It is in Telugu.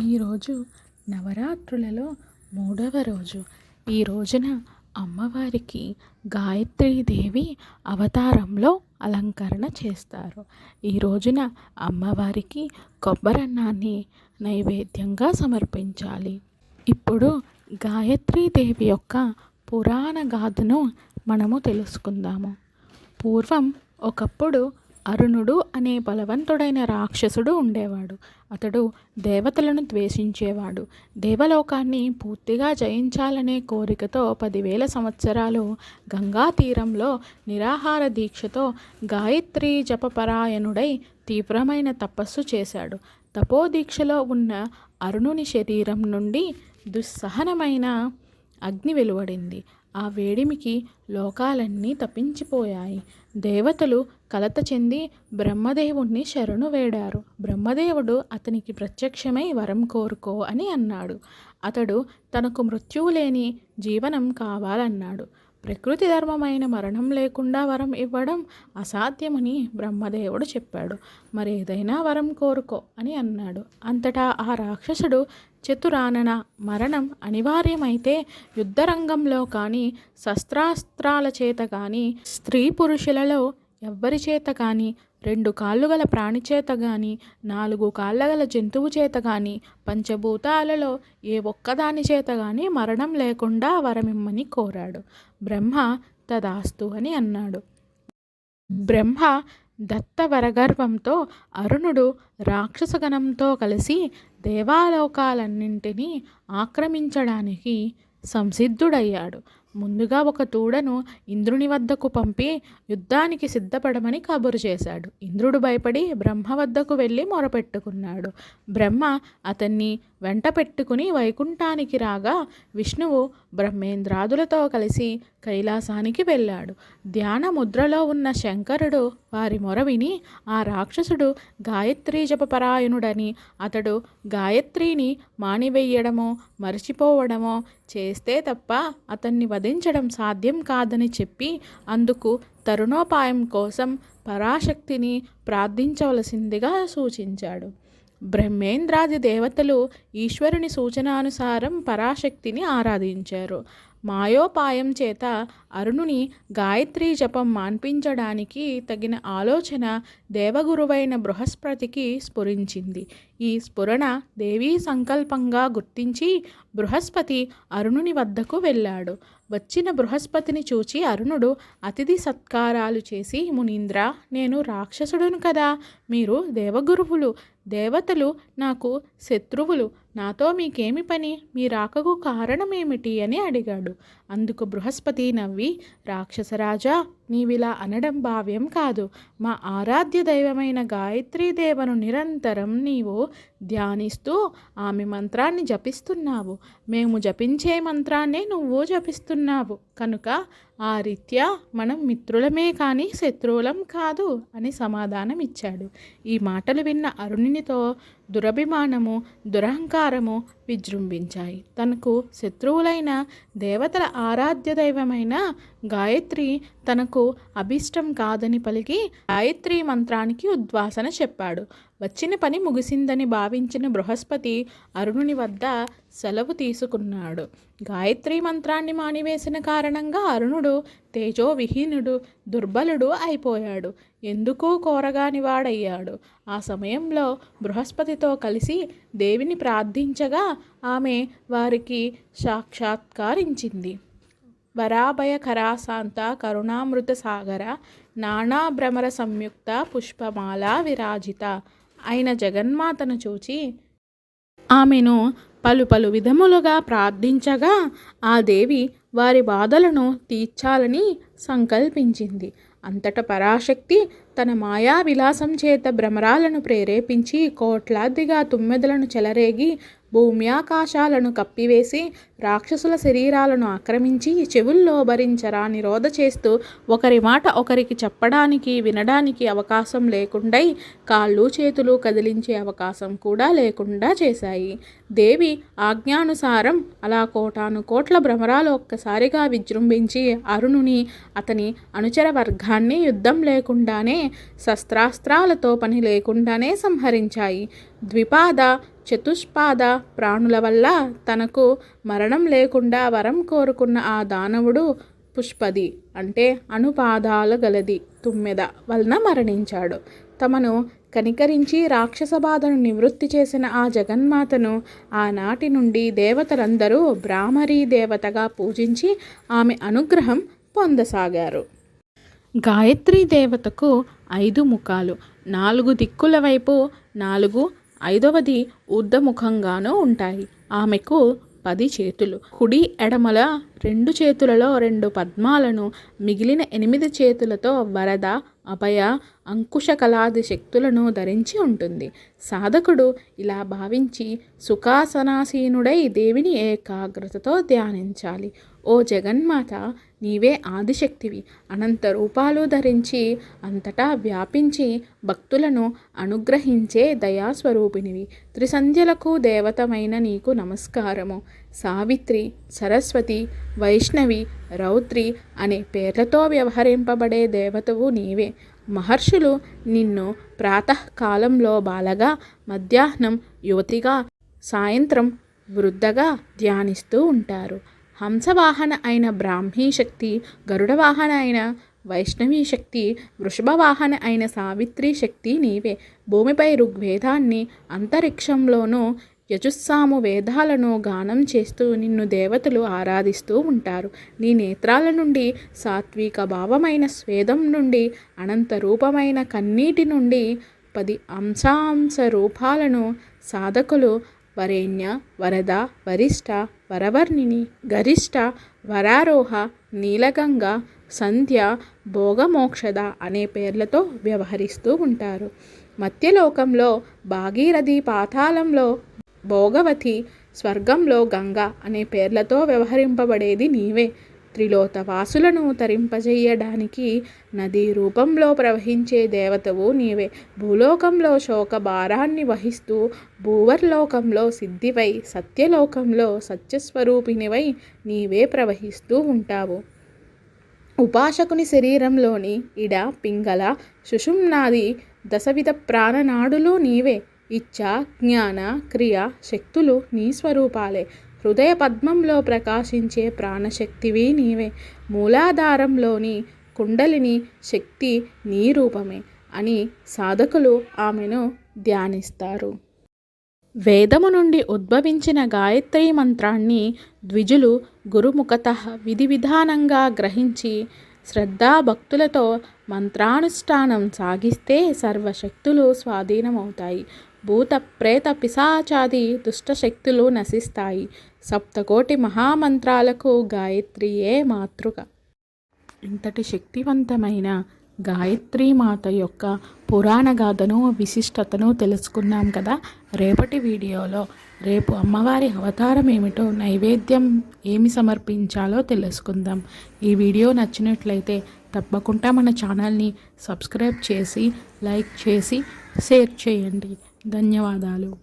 ఈరోజు నవరాత్రులలో మూడవ రోజు. ఈ రోజున అమ్మవారికి గాయత్రీదేవి అవతారంలో అలంకరణ చేస్తారు. ఈ రోజున అమ్మవారికి కొబ్బరన్నాన్ని నైవేద్యంగా సమర్పించాలి. ఇప్పుడు గాయత్రీదేవి యొక్క పురాణ గాథను మనము తెలుసుకుందాము. పూర్వం ఒకప్పుడు అరుణుడు అనే బలవంతుడైన రాక్షసుడు ఉండేవాడు. అతడు దేవతలను ద్వేషించేవాడు. దేవలోకాన్ని పూర్తిగా జయించాలనే కోరికతో పదివేల సంవత్సరాలు గంగా తీరంలో నిరాహార దీక్షతో గాయత్రి జపపరాయణుడై తీవ్రమైన తపస్సు చేశాడు. తపోదీక్షలో ఉన్న అరుణుని శరీరం నుండి దుస్సహనమైన అగ్ని వెలువడింది. ఆ వేడిమికి లోకాలన్నీ తప్పించిపోయాయి. దేవతలు కలత చెంది బ్రహ్మదేవుణ్ణి శరణు వేడారు. బ్రహ్మదేవుడు అతనికి ప్రత్యక్షమై వరం కోరుకో అని అన్నాడు. అతడు తనకు మృత్యువు లేని జీవనం కావాలన్నాడు. ప్రకృతి ధర్మమైన మరణం లేకుండా వరం ఇవ్వడం అసాధ్యమని బ్రహ్మదేవుడు చెప్పాడు. మరేదైనా వరం కోరుకో అని అన్నాడు. అంతటా ఆ రాక్షసుడు చతురానన మరణం అనివార్యమైతే యుద్ధరంగంలో కానీ శస్త్రాస్త్రాల చేత కానీ స్త్రీ పురుషులలో ఎవ్వరి చేత కానీ రెండు కాళ్ళు గల ప్రాణి చేత కానీ నాలుగు కాళ్ళ గల జంతువు చేత కానీ పంచభూతాలలో ఏ ఒక్కదాని చేత కానీ మరణం లేకుండా వరమిమ్మని కోరాడు. బ్రహ్మ తదాస్తు అని అన్నాడు. బ్రహ్మ దత్తవరగర్వంతో అరుణుడు రాక్షసగణంతో కలిసి దేవాలోకాలన్నింటినీ ఆక్రమించడానికి సంసిద్ధుడయ్యాడు. ముందుగా ఒక తూడను ఇంద్రుని వద్దకు పంపి యుద్ధానికి సిద్ధపడమని కబురు చేశాడు. ఇంద్రుడు భయపడి బ్రహ్మ వద్దకు వెళ్ళి మొరపెట్టుకున్నాడు. బ్రహ్మ అతన్ని వెంట పెట్టుకుని వైకుంఠానికి రాగా విష్ణువు బ్రహ్మేంద్రాదులతో కలిసి కైలాసానికి వెళ్ళాడు. ధ్యాన ముద్రలో ఉన్న శంకరుడు వారి మొర విని ఆ రాక్షసుడు గాయత్రీ జపపరాయణుడని అతడు గాయత్రిని మానివేయడమో మరచిపోవడమో చేస్తే తప్ప అతన్ని వధించడం సాధ్యం కాదని చెప్పి అందుకు తరుణోపాయం కోసం పరాశక్తిని ప్రార్థించవలసిందిగా సూచించాడు. బ్రహ్మేంద్రాది దేవతలు ఈశ్వరుని సూచనానుసారం పరాశక్తిని ఆరాధించారు. మాయోపాయం చేత అరుణుని గాయత్రీ జపం మాన్పించడానికి తగిన ఆలోచన దేవగురువైన బృహస్పతికి స్ఫురించింది. ఈ స్ఫురణ దేవీ సంకల్పంగా గుర్తించి బృహస్పతి అరుణుని వద్దకు వెళ్ళాడు. వచ్చిన బృహస్పతిని చూచి అరుణుడు అతిథి సత్కారాలు చేసి మునీంద్ర నేను రాక్షసుడును కదా. మీరు దేవగురువులు దేవతలు నాకు శత్రువులు. నాతో మీకేమి పని? మీ రాకకు కారణమేమిటి? అని అడిగాడు. అందుకు బృహస్పతి నవ్వి రాక్షసరాజా నీవిలా అనడం భావ్యం కాదు. మా ఆరాధ్య దైవమైన గాయత్రీదేవను నిరంతరం నీవు ధ్యానిస్తూ ఆమె మంత్రాన్ని జపిస్తున్నావు. మేము జపించే మంత్రాన్నే నువ్వు జపిస్తున్నావు. చేస్తున్నావు. కనుక ఆ రీత్యా మనం మిత్రులమే కానీ శత్రువులం కాదు అని సమాధానం ఇచ్చాడు ఈ మాటలు విన్న అరుణునితో దురభిమానము దురహంకారము విజృంభించాయి. తనకు శత్రువులైన దేవతల ఆరాధ్య దైవమైన గాయత్రి తనకు అభిష్టం కాదని పలికి గాయత్రి మంత్రానికి ఉద్వాసన చెప్పాడు. వచ్చిన పని ముగిసిందని భావించిన బృహస్పతి అరుణుని వద్ద సెలవు తీసుకున్నాడు. గాయత్రి మంత్రాన్ని మానివేసిన కారణంగా అరుణుడు తేజోవిహీనుడు దుర్బలుడు అయిపోయాడు. ఎందుకూ కోరగాని వాడయ్యాడు? ఆ సమయంలో బృహస్పతితో కలిసి దేవిని ప్రార్థించగా ఆమె వారికి సాక్షాత్కారించింది. వరాభయకరాశాంత కరుణామృత సాగర నానాభ్రమర సంయుక్త పుష్పమాల విరాజిత అయిన జగన్మాతను చూచి ఆమెను పలు పలు విధములుగా ప్రార్థించగా ఆ దేవి వారి బాధలను తీర్చాలని సంకల్పించింది. అంతట పరాశక్తి తన మాయా విలాసం చేత భ్రమరాలను ప్రేరేపించి కోట్లాదిగా తుమ్మెదలను చెలరేగి భూమ్యాకాశాలను కప్పివేసి రాక్షసుల శరీరాలను ఆక్రమించి చెవుల్లో భరించరా నిరోధ చేస్తూ ఒకరి మాట ఒకరికి చెప్పడానికి వినడానికి అవకాశం లేకుండా కాళ్ళు చేతులు కదిలించే అవకాశం కూడా లేకుండా చేశాయి. దేవి ఆజ్ఞానుసారం అలా కోటాను కోట్ల భ్రమరాలు ఒక్కసారిగా విజృంభించి అరుణుని అతని అనుచర వర్గాన్ని యుద్ధం లేకుండానే శస్త్రాస్త్రాలతో పని లేకుండానే సంహరించాయి. ద్విపాద చతుష్పాద ప్రాణుల వల్ల తనకు మరణం లేకుండా వరం కోరుకున్న ఆ దానవుడు పుష్పది అంటే అనుపాదాలు గలది తుమ్మెద వలన మరణించాడు. తమను కనికరించి రాక్షస బాధను నివృత్తి చేసిన ఆ జగన్మాతను ఆనాటి నుండి దేవతలందరూ బ్రాహ్మరీ దేవతగా పూజించి ఆమె అనుగ్రహం పొందసాగారు. గాయత్రీ దేవతకు ఐదు ముఖాలు. నాలుగు దిక్కుల వైపు నాలుగు ఐదవది ఊర్ధముఖంగానూ ఉంటాయి. ఆమెకు పది చేతులు. కుడి ఎడమల రెండు చేతులలో రెండు పద్మాలను మిగిలిన ఎనిమిది చేతులతో వరద అభయ అంకుశ కళాది శక్తులను ధరించి ఉంటుంది. సాధకుడు ఇలా భావించి సుఖాసనాసీనుడై దేవిని ఏకాగ్రతతో ధ్యానించాలి. ఓ జగన్మాత నీవే ఆదిశక్తివి. అనంత రూపాలు ధరించి అంతటా వ్యాపించి భక్తులను అనుగ్రహించే దయాస్వరూపినివి త్రిసంధ్యలకు దేవతమైన నీకు నమస్కారము. సావిత్రి సరస్వతి వైష్ణవి రౌద్రి అనే పేర్లతో వ్యవహరింపబడే దేవతవు నీవే. మహర్షులు నిన్ను ప్రాతకాలంలో బాలగా మధ్యాహ్నం యువతిగా సాయంత్రం వృద్ధగా ధ్యానిస్తూ ఉంటారు. హంసవాహన అయిన బ్రాహ్మీ శక్తి గరుడ వాహన అయిన వైష్ణవీ శక్తి వృషభవాహన అయిన సావిత్రి శక్తి నీవే. భూమిపై ఋగ్వేదాన్ని అంతరిక్షంలోనూ యజుస్సాము వేదాలను గానం చేస్తూ నిన్ను దేవతలు ఆరాధిస్తూ ఉంటారు. నీ నేత్రాల నుండి సాత్విక భావమైన స్వేదం నుండి అనంత రూపమైన కన్నీటి నుండి పది అంశాంశ రూపాలను సాధకులు వరేణ్య వరద వరిష్ట వరవర్ణిని గరిష్ట వరారోహ నీలగంగ సంధ్య భోగమోక్షద అనే పేర్లతో వ్యవహరిస్తూ ఉంటారు. మధ్యలోకంలో భాగీరథి పాతాళంలో భోగవతి స్వర్గంలో గంగ అనే పేర్లతో వ్యవహరింపబడేది నీవే. త్రిలోత వాసులను తరింపజేయడానికి నదీ రూపంలో ప్రవహించే దేవతవు నీవే. భూలోకంలో శోక భారాన్ని వహిస్తూ భూవర్లోకంలో సిద్ధివై సత్యలోకంలో సత్యస్వరూపినివై నీవే ప్రవహిస్తూ ఉంటావు. ఉపాసకుని శరీరంలోని ఇడ పింగళ సుషుమ్నాది దశవిధ ప్రాణనాడులు నీవే. ఇచ్చ జ్ఞాన క్రియ శక్తులు నీ స్వరూపాలే. హృదయ పద్మంలో ప్రకాశించే ప్రాణశక్తివి నీవే. మూలాధారంలోని కుండలిని శక్తి నీ రూపమే అని సాధకులు ఆమెను ధ్యానిస్తారు. వేదము నుండి ఉద్భవించిన గాయత్రి మంత్రాన్ని ద్విజులు గురుముఖత విధి విధానంగా గ్రహించి శ్రద్ధాభక్తులతో మంత్రానుష్ఠానం సాగిస్తే సర్వశక్తులు స్వాధీనమవుతాయి. భూత ప్రేత పిశాచాది దుష్టశక్తులు నశిస్తాయి. సప్తకోటి మహామంత్రాలకు గాయత్రియే మాతృక. ఇంతటి శక్తివంతమైన గాయత్రి మాత యొక్క పురాణ గాథను విశిష్టతను తెలుసుకున్నాం కదా రేపటి వీడియోలో. రేపు అమ్మవారి అవతారం ఏమిటో నైవేద్యం ఏమి సమర్పించాలో తెలుసుకుందాం. ఈ వీడియో నచ్చినట్లయితే తప్పకుండా మన ఛానల్ని సబ్స్క్రైబ్ చేసి లైక్ చేసి షేర్ చేయండి. ధన్యవాదాలు.